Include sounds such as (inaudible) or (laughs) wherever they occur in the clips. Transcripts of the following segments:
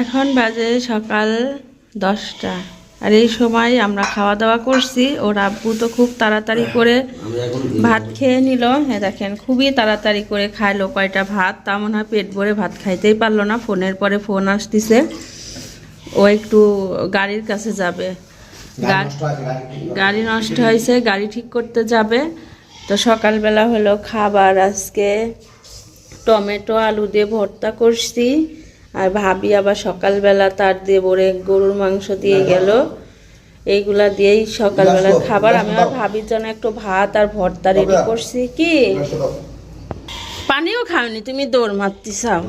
এখন বাজে সকাল দশটা। আর এই সময় আমরা খাওয়া দাওয়া করছি। ওর আব্বু তো খুব তাড়াতাড়ি করে ভাত খেয়ে নিল। হ্যাঁ দেখেন খুবই তাড়াতাড়ি করে খাইলো কয়টা ভাত। তা মনে হয় পেট ভরে ভাত খাইতেই পারল না। ফোনের পরে ফোন আসতেছে। ও একটু গাড়ির কাছে যাবে। গাড়ি নষ্ট হয়েছে গাড়ি ঠিক করতে যাবে। তো সকালবেলা হলো খাবার আজকে। টমেটো আলু দিয়ে ভর্তা করছি। আর ভাবি আবার সকালবেলা তার দিয়ে বলে গরুর মাংস দিয়ে গেল। এইগুলা দিয়েই সকালবেলা খাবার। আমি আর ভাবির জন্য একটু ভাত আর ভর্তা রেডি করছি কি? পানিও খাওনি তুমি দৌড় মারতে চাও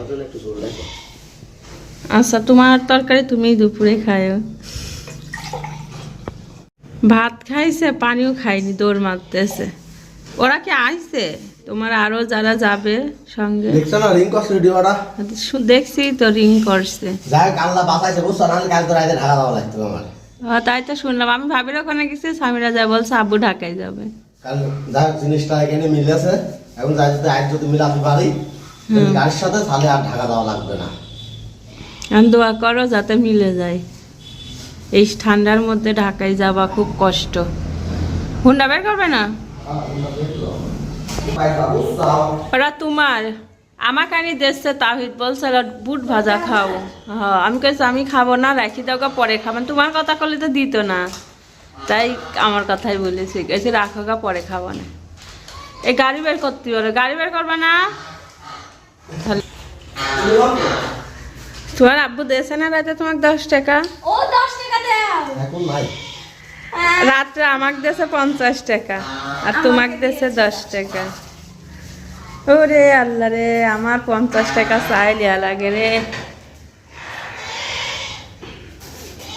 আচ্ছা তোমার তরকারি তুমি দুপুরে খায়ো। ভাত খাইছে পানিও খাইনি দৌড় মারতেছে। ওরা কি আইছে? তোমার আরও যারা যাবে সঙ্গে? দেখছ না রিং ভিডিওটা শু- দেখছি তো রিং করছে। যাই আল্লাহ বাঁচাইছে বুঝছ না? কাল তো ঢাকা দেওয়া লাগতো আমার। তাই তো শুনলাম। আমি ভাবির ওখানে গেছি স্বামীরা যায় বলছে আব্বু ঢাকায় যাবে। কাল জিনিসটা এখানে মিলেছে। এখন যাই যদি আজ যদি মিলাতে পারি সাথে? তাহলে আর ঢাকা দেওয়া লাগবে না। আমি দোয়া করো যাতে মিলে যায়। এই ঠান্ডার মধ্যে ঢাকায় যাওয়া খুব কষ্ট। হুন্ডা বের করবে না? ওরা তোমার আমাকে আনি দেখছে তাহিদ বলছে বুট ভাজা খাও। হ্যাঁ আমি কইছি আমি খাব না রাখি দাও গা পরে খাবেন তোমার কথা করলে তো দিত না। তাই আমার কথাই বলেছি গেছি রাখো গা পরে খাব না। এই গাড়ি বের করতে পারো গাড়ি বের করবে না? তাহলে তোমার আব্বু দিয়েছে না রাতে তোমার দশ টাকা? ও দশ টাকা দাও এখন নাই। রাত্রে আমাকে দিয়েছে পঞ্চাশ টাকা আর তোমাকে দিয়েছে দশ টাকা। ওরে আল্লাহ রে আমার পঞ্চাশ টাকা চাই লিয়া লাগে রে।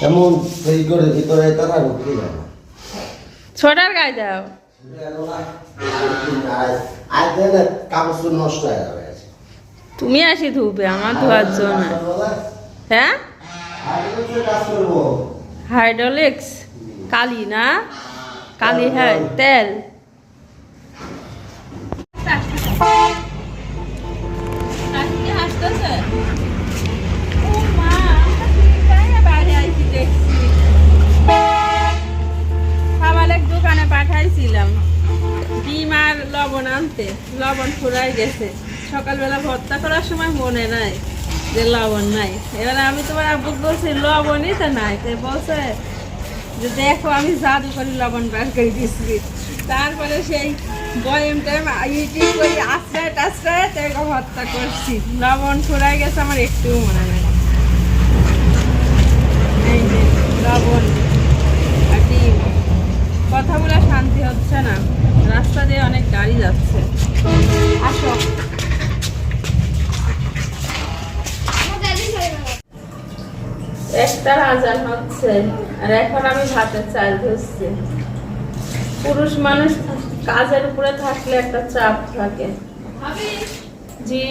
এমন সেই করে ভিতরে তারা ঢুকে যাবে ছোটার গায়ে দাও। হয়ে তুমি আসি ধুবে আমার ধোয়ার জন্য। হ্যাঁ? হাইড্রোলিক্স? কালি না কালি হ্যাঁ তেল দোকানে পাঠাইছিলাম। ডিম আর লবণ আনতে। লবণ ফুরাই গেছে। সকালবেলা ভর্তা করার সময় মনে নাই যে লবণ নাই। এবার আমি তোমার আব্বু বলছি লবণই তো নাই। তাই বলছে যে দেখো আমি জাদু করি লবণ বার করে দিচ্ছি তারপরে সেই করি আশ্রয় টাশ্রয় ভর্তা করছি। লবণ ফুরাই গেছে, আমার একটুও মনে নাই। লবণ আর ডিম। কথা বলে শান্তি হচ্ছে না। রাস্তা দিয়ে অনেক গাড়ি যাচ্ছে। আসো। একটা আজান হচ্ছে। আর এখন আমি ভাতের চাল ধরছি। পুরুষ মানুষ কাজের উপরে থাকলে একটা চাপ থাকে। জি।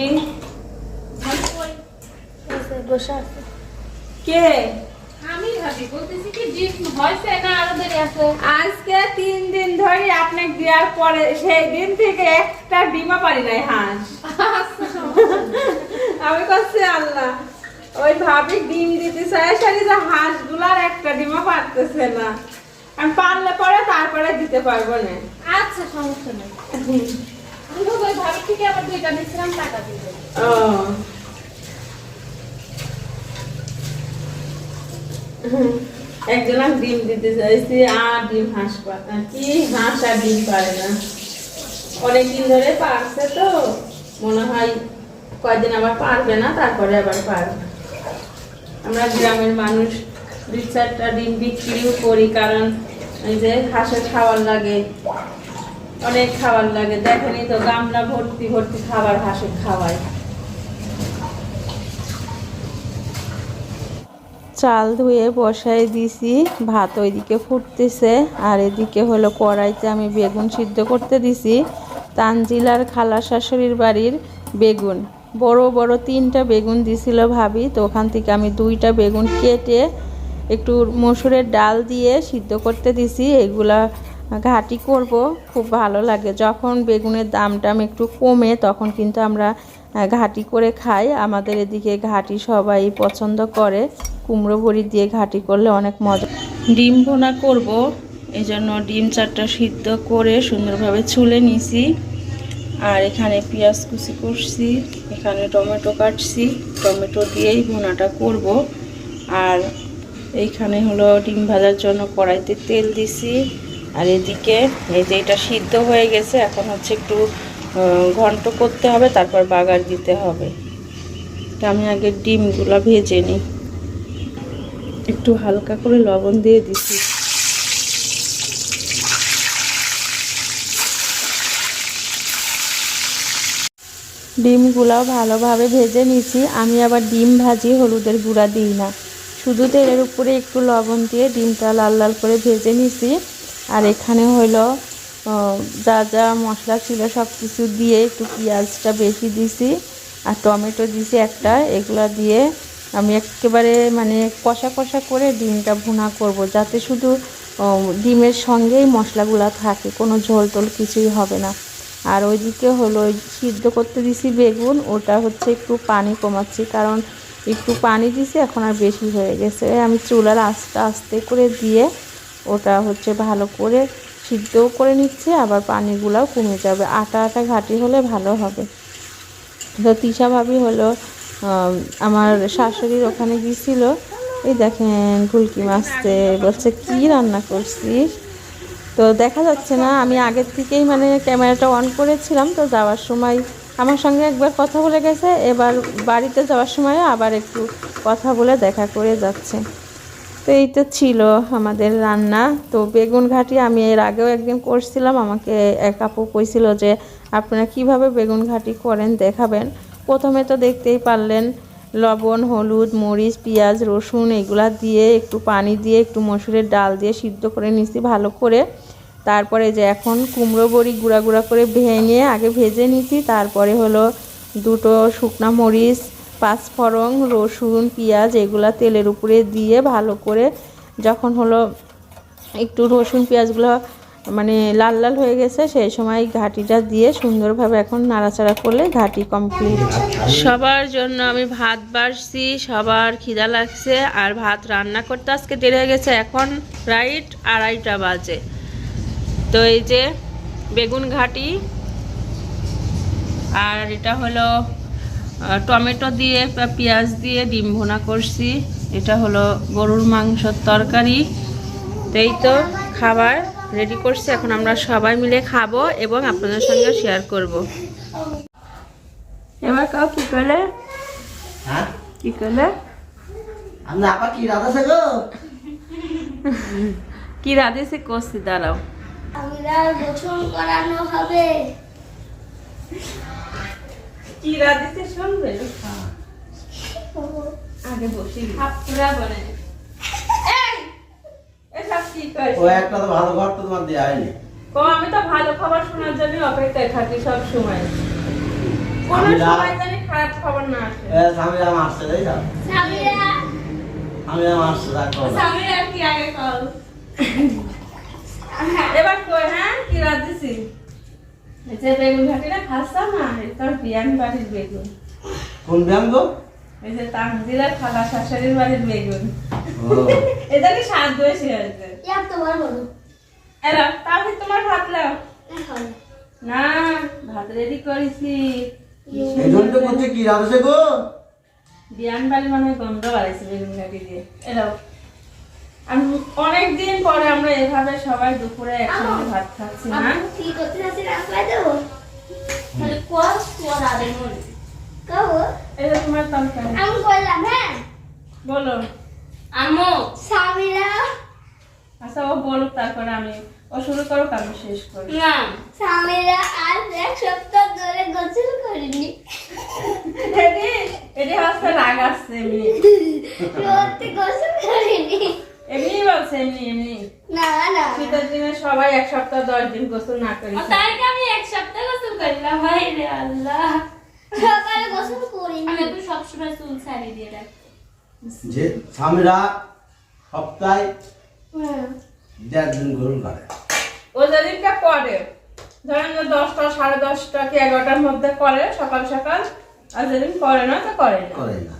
কে? আমি ভাবি বলতেছি কি ডিম হয়েছে না আরও দেরি আছে? আজকে তিন দিন ধরে আপনি দেওয়ার পরে সেই দিন থেকে একটা ডিমা পারি নাই হাঁস। আমি করছি আল্লাহ। ওই ভাবি ডিম দিতে চাই সারি যে হাঁসগুলার একটা ডিমা পারতেছে না। আমি পারলে পরে তারপরে দিতে পারব না। আচ্ছা সমস্যা নেই। ওই ভাবি থেকে আবার দুইটা নিচ্ছিলাম টাকা দিয়ে ও। একজন আর ডিম দিতে চাইছি আর ডিম হাঁস পা- আহ, কি? হাঁস আর ডিম পারে না। অনেকদিন ধরে পারছে তো। মনে হয় কয়দিন আবার পারবে না তারপরে আবার পারবে। আমরা গ্রামের মানুষ দুই চারটা ডিম বিক্রিও করি, কারণ যে হাঁসের খাবার লাগে, অনেক খাবার লাগে। দেখেনি তো গামলা ভর্তি ভর্তি খাবার হাঁসের খাওয়ায়। চাল ধুয়ে বসাই দিছি, ভাত ওইদিকে ফুটতেছে, আর এদিকে হলো কড়াইতে আমি বেগুন সিদ্ধ করতে দিছি। তানজিলার খালা শাশুড়ির বাড়ির বেগুন। বড় বড় তিনটা বেগুন দিছিল ভাবি, তো ওখান থেকে আমি দুইটা বেগুন কেটে একটু মসুরের ডাল দিয়ে সিদ্ধ করতে দিছি। এগুলা ঘাটি করব, খুব ভালো লাগে। যখন বেগুনের দাম টাম একটু কমে, তখন কিন্তু আমরা ঘাটি করে খাই। আমাদের এদিকে ঘাটি সবাই পছন্দ করে। কুমড়ো বড়ি দিয়ে ঘাটি করলে অনেক মজা। ডিম ভোনা করব এই জন্য ডিম চারটা সিদ্ধ করে সুন্দরভাবে ছুলে নিছি। আর এখানে পেঁয়াজ কুচি করছি, এখানে টমেটো কাটছি, টমেটো দিয়েই ভুনাটা করব। আর এইখানে হলো ডিম ভাজার জন্য কড়াইতে তেল দিছি। আর এদিকে এই যে এটা সিদ্ধ হয়ে গেছে, এখন হচ্ছে একটু ঘন্ট করতে হবে, তারপর বাগার দিতে হবে। আমি আগে ডিমগুলো ভেজে নিই। একটু হালকা করে লবণ দিয়ে দিছি। ডিমগুলাও ভালোভাবে ভেজে নিছি আমি আবার ডিম ভাজি হলুদের গুঁড়া দিই না। শুধু তেলের উপরে একটু লবণ দিয়ে ডিমটা লাল লাল করে ভেজে নিছি। আর এখানে হলো যা যা মশলা ছিল সব কিছু দিয়ে একটু পেঁয়াজটা বেশি দিছি। আর টমেটো দিছি একটা, এগুলো দিয়ে আমি একেবারে মানে কষা কষা করে ডিমটা ভুনা করব। যাতে শুধু ডিমের সঙ্গেই মশলাগুলা থাকে, কোনো ঝোল টোল কিছুই হবে না। আর ওইদিকে হলো সিদ্ধ করতে দিছি বেগুন, ওটা হচ্ছে একটু পানি কমাচ্ছি, কারণ একটু পানি দিছি, এখন আর বেশি হয়ে গেছে। আমি চুলার আস্তে আস্তে করে দিয়ে ওটা হচ্ছে ভালো করে সিদ্ধও করে নিচ্ছে, আবার পানিগুলাও কমে যাবে। আটা আটা ঘাটি হলে ভালো হবে। তো তিশা ভাবি হলো আমার শাশুড়ির ওখানে গিয়েছিল, এই দেখেন ফুলকি মাছতে, বলছে, কি রান্না করছিস? তো দেখা যাচ্ছে না, আমি আগের থেকেই মানে ক্যামেরাটা অন করেছিলাম, তো যাওয়ার সময় আমার সঙ্গে একবার কথা বলে গেছে, এবার বাড়িতে যাওয়ার সময় আবার একটু কথা বলে দেখা করে যাচ্ছে। তো এই তো ছিল আমাদের রান্না, তো বেগুন ঘাটি আমি এর আগেও একদিন করছিলাম, আমাকে এক আপু কইছিল যে আপনারা কীভাবে বেগুন ঘাটি করেন দেখাবেন। প্রথমে তো দেখতেই পারলেন, লবণ, হলুদ, মরিচ, পেঁয়াজ, রসুন, এগুলা দিয়ে একটু পানি দিয়ে একটু মসুরের ডাল দিয়ে সিদ্ধ করে নিছি ভালো করে। তারপরে যে এখন কুমড়ো বড়ি গুঁড়া গুঁড়া করে ভেঙে আগে ভেজে নিছি, তারপরে হলো দুটো শুকনা মরিচ পাঁচফড়ং রসুন, পেঁয়াজ, এগুলা তেলের উপরে দিয়ে ভালো করে যখন হলো একটু রসুন, পেঁয়াজগুলো মানে লাল লাল হয়ে গেছে, সেই সময় ঘাটিটা দিয়ে সুন্দরভাবে এখন নাড়াচাড়া করলে ঘাটি কমপ্লিট সবার জন্য আমি ভাত বাড়ছি, সবার খিদা লাগছে, আর ভাত রান্না করতে আজকে দেরি হয়ে গেছে, এখন রাইট আড়াইটা বাজে। তো এই যে বেগুন ঘাটি আর এটা হলো টমেটো দিয়ে পেঁয়াজ দিয়ে ডিম ভুনা করছি। এটা হলো গরুর মাংসর তরকারি। এই তো খাবার রেডি করছি। এখন আমরা সবাই মিলে খাব এবং আপনাদের সঙ্গে শেয়ার করব। এবার কাউ কি করলে? হ্যাঁ? কি করলে? কি রাধেছে করছি দাঁড়াও। আমরা গোসল করানো হবে। কি রাধেছে শুনবে আগে বসি ও একটা তো ভালো ঘর তো তোমার দেওয়া হয়নি। কম আমি তো ভালো খবর শোনার জন্য অপেক্ষায় থাকি সব সময়। কোনো সময় জানি খারাপ খবর না আসে। এ তাই না সামিরা আমি আসছে তার আর কি আগে কল? এবার কই হ্যাঁ? কি রাঁধেছি যে বেগুন ঘাটিটা খাচ্ছাও না তোর বিয়ান বাড়ির বেগুন। কোন ব্যায়াম গো? এই যে তামজিলার খালা শাশুড়ির বাড়ির বেগুন। (laughs) এটা কি স্বাদ বেশি হয়েছে? ইয়ার তোমার বলো। এরা তাহলে তোমার ভাত লাও? না ভাত রেডি করেছি। এই জন্য কি রাধা আছে গো? বিয়ান বাড়ি মানে গন্ধ বাড়াইছে বেগুন ঘাটি দিয়ে। এরাও অনেকদিন পরে আমরা এভাবে সবাই দুপুরে একসঙ্গে ভাত খাচ্ছি না কি করতে যাচ্ছি না খাই দেবো তাহলে কস করা দেবো কব এটা তোমার তরকারি আমি বললাম হ্যাঁ? বলো। সামিরা আচ্ছা ও বলুক তারপরে আমি ও শুরু আমি শেষ করি। না সামিরা আজ এক সপ্তাহ ধরে গোসল করিনি। এটি এটি হচ্ছে রাগ আসছে এমনি গোসল করিনি। এমনি বলছে এমনি এমনি। না না। শীতের দিনে সবাই এক সপ্তাহ দশ দিন গোসল না করি তাই কি আমি এক সপ্তাহ গোসল করলাম ভাই রে আল্লাহ। সকালে গোসল করিনি। আমি তো সবসময় চুল ছাড়িয়ে দিয়ে রাখি। যে স্বামীরা সপ্তাহে দেড় দিন গ্রহণ করে। ও যেদিনকে করে ধরেন দশটা সাড়ে দশটা কি এগারোটার মধ্যে করে সকাল সকাল? আর যেদিন করে না তো করে না। করে না।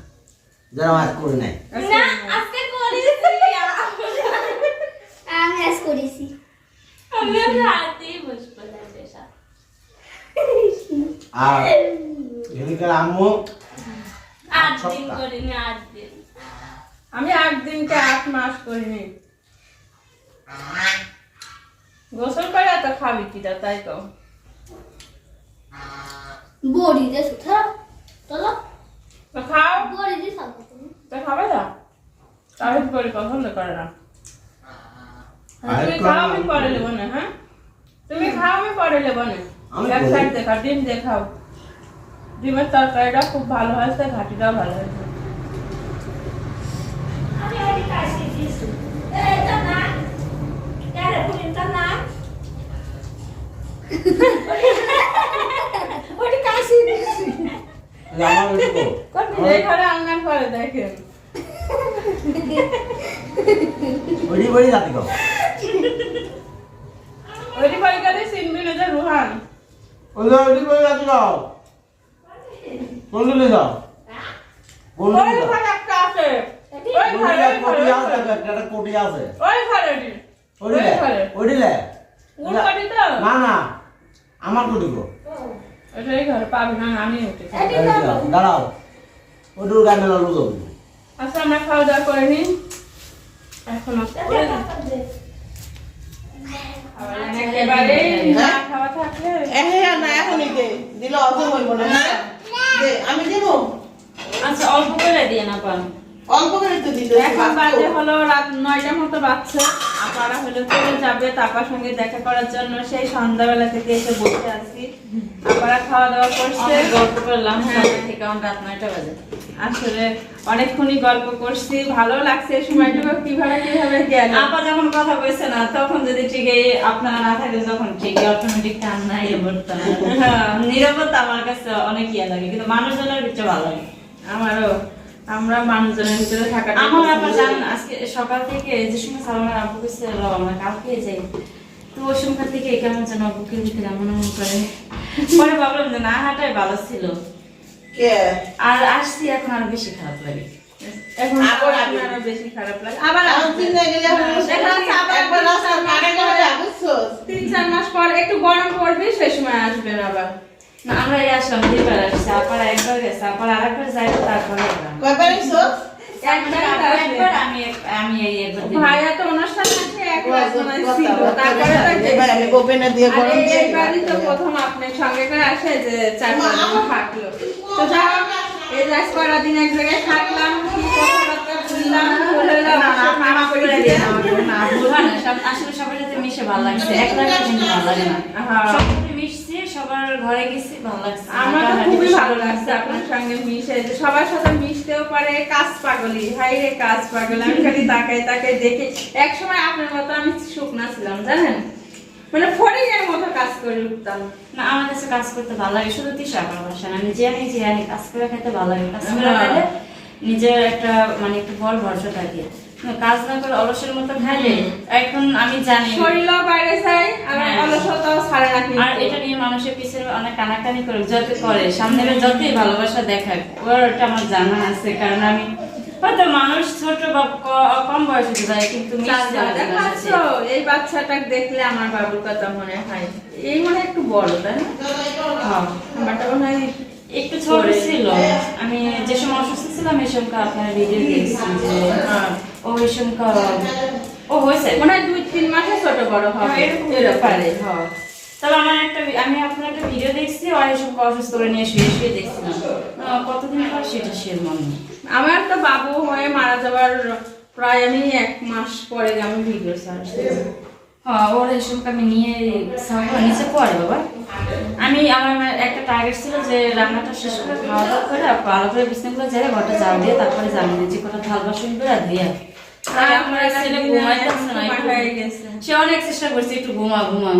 যারা আজ করে নাই না আজকে আমি আজ করেছি। আমি রাতেই বসবো আর এদিকের আম্মু? আট দিন সপ্তাহ। করিনি আট দিন। আমি আট দিনকে আট মাস করিনি। গোসল করে এত খাবি কিটা তাই তো। বড়ি দে সুথা চলো। তো খাও। বড়ি দিয়ে খাব। তো খাবে না? তাহিদ করে পছন্দ করে না তুমি কম খাও আমি না। পরে নেব না হ্যাঁ তুমি খাও আমি পরে নেব না আমি এক পরে- সাইড দেখাও ডিম দেখাও ডিমের তরকারিটা খুব ভালো হয়েছে ঘাটিটাও ভালো হয়েছে আমি ওই কাশি দিয়েছি এই তো না কেন পুরিন তো না ওটি কাশি দিছি এই আমার ওইটুকু এই ঘরে আঙ্গান করে দেখেন ওইটি বড়ি যাতে কো ওইটি পরীক্ষাতে চিনবি না যে রুহান ওই একটা আছে। ওই ঘরে কোটি আছে একটা কোটি আছে। ওই ঘরে দি। ওইটিলে ওই ঘরে। কোন বাড়ি তো? না না আমার কোটি গো। ওইটা এই ঘরে পাবি না আমি উঠে দাঁড়াও। গায়ে মেলা লুজো আচ্ছা আমরা খাওয়া দাওয়া করে নিই। এখন না খাওয়া থাকলে হ্যাঁ না দিলে না আমি দেবো আচ্ছা অল্প করে দিয়ে না পান অল্প করে তো এখন বাজে হলো রাত নয়টার মতো বাচ্চা আপারা হলো চলে যাবে তাপার সঙ্গে দেখা করার জন্য। সেই সন্ধ্যাবেলা থেকে এসে বসে আছি। আপারা খাওয়া দাওয়া করছে গল্প করলাম হ্যাঁ। সকাল রাত নয়টা বাজে। আসলে অনেকক্ষণই গল্প করছি। ভালো লাগছে এই সময়টুকু। কীভাবে কীভাবে গেল? আপা যখন কথা কইছে না তখন যদি ঠিক আপনারা না থাকেন তখন ঠিক অটোমেটিক কান্না ইয়ে করতাম নিরাপত্তা আমার কাছে অনেক ইয়ে লাগে কিন্তু মানুষজনের ভিতরে ভালো লাগে। আমারও আমরা মানুষজনের ভিতরে থাকা আমার আবার জানেন আজকে সকাল থেকে যে সময় কইছে আমরা কালকে যাই। তো ওই সময় থেকে কেমন যেন ভিতরে এমন এমন করে। পরে ভাবলাম যে না হাঁটাই ভালো ছিল। কে? আর আসছি এখন আর বেশি খারাপ লাগে। এখন আবার আরও বেশি খারাপ লাগে। আবার গেলে তিন চার মাস পর একটু গরম পড়বে সেই সময় আসবেন আবার। না আসলাম দুইবার আসছি আপার একবার গেছে আপার আর একবার যাই তারপরে কয়বার এসছস একবার আপার আসবে। একবার আমি এক- আমি এই একবার দিলাম। ভাইয়া তো অনুষ্ঠান আছে এক রাত মনে হয় ছিল তারপরে তো এবার আমি গোপেনে দিয়ে গরম দিয়ে তো প্রথম আপনার সঙ্গে করে আসে যে চার থাকল তো যা এই যে আজ দিন এক জায়গায় থাকলাম কি কথাবার্তা বললাম বলে না, না, দিলাম, আপনি মাফ করে দিন আমাকে। না, ভুল হয় না। সব- আসলে সবার সাথে মিশে ভালো লাগছে একলা একলা কিন্তু ভালো লাগে না সবার ঘরে গেছি ভালো লাগছে। আমার তো খুবই ভালো লাগছে আপনার সঙ্গে মিশে সবার সাথে মিশতেও পারে কাজ পাগলি। হাই রে কাজ পাগল। আমি খালি তাকাই তাকাই দেখে এক সময় আপনার মতো আমি শুকনা ছিলাম জানেন? মানে মতো কাজ করে উঠতাম। না আমার কাছে কাজ করতে ভালো লাগে শুধু তিসা আমার বাসা না আমি যে আমি যে কাজ করে খেতে ভালো লাগে। কাজ করে। খেলে নিজের একটা মানে একটু বল ভরসা থাকে। কাজ না করে অলসের মতো এখন আমি জানি। শরীরও বাইরে যায় আর হ্যাঁ। অলসতাও ছাড়ে না। আর এটা নিয়ে মানুষের পিছনে অনেক কানাকানি করে যত করে যতই ভালোবাসা দেখায় ওটা আমার জানা আছে কারণ আমি হয়তো মানুষ ছোট বা কম বয়সে যায় কিন্তু। এই বাচ্চাটা দেখলে আমার বাবুর কথা মনে হয়। এই মনে হয় একটু বড় তাই না? হ্যাঁ, মনে হয় একটু ছোট ছিল। আমি যে সময় অসুস্থ ছিলাম এই সময় আপনার ভিডিও দেখছি যে এই সময় ও হয়েছে মনে দুই তিন মাসে ছোট বড় হবে। হ্যাঁ, এরকম পারে হ্যাঁ তবে আমার একটা আমি আপনার একটা ভিডিও দেখছি আর এই অসুস্থ করে নিয়ে শুয়ে শুয়ে দেখছিলাম। কতদিন পর সেটা সে মনে আমার তো বাবু হয়ে মারা যাওয়ার প্রায় আমি এক মাস পরে আমি ভিডিও ছাড়ছি হ্যাঁ ওর সময় আমি নিয়ে নিচে পড়ে বাবা। আমি আমার একটা টার্গেট ছিল যে রান্নাটা শেষ করে খাওয়া দাওয়া করে ভালো করে বিছনাগুলো যাই ঘরটা জাল দিয়ে তারপরে জানি যে কটা থাল বাসন করে আর ধুয়ে হয়ে সে অনেক চেষ্টা করছে একটু ঘুমা ঘুমা।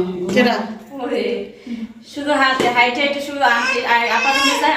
শুধু হাতে হাইটে হাইটে শুধু আপাতত যায়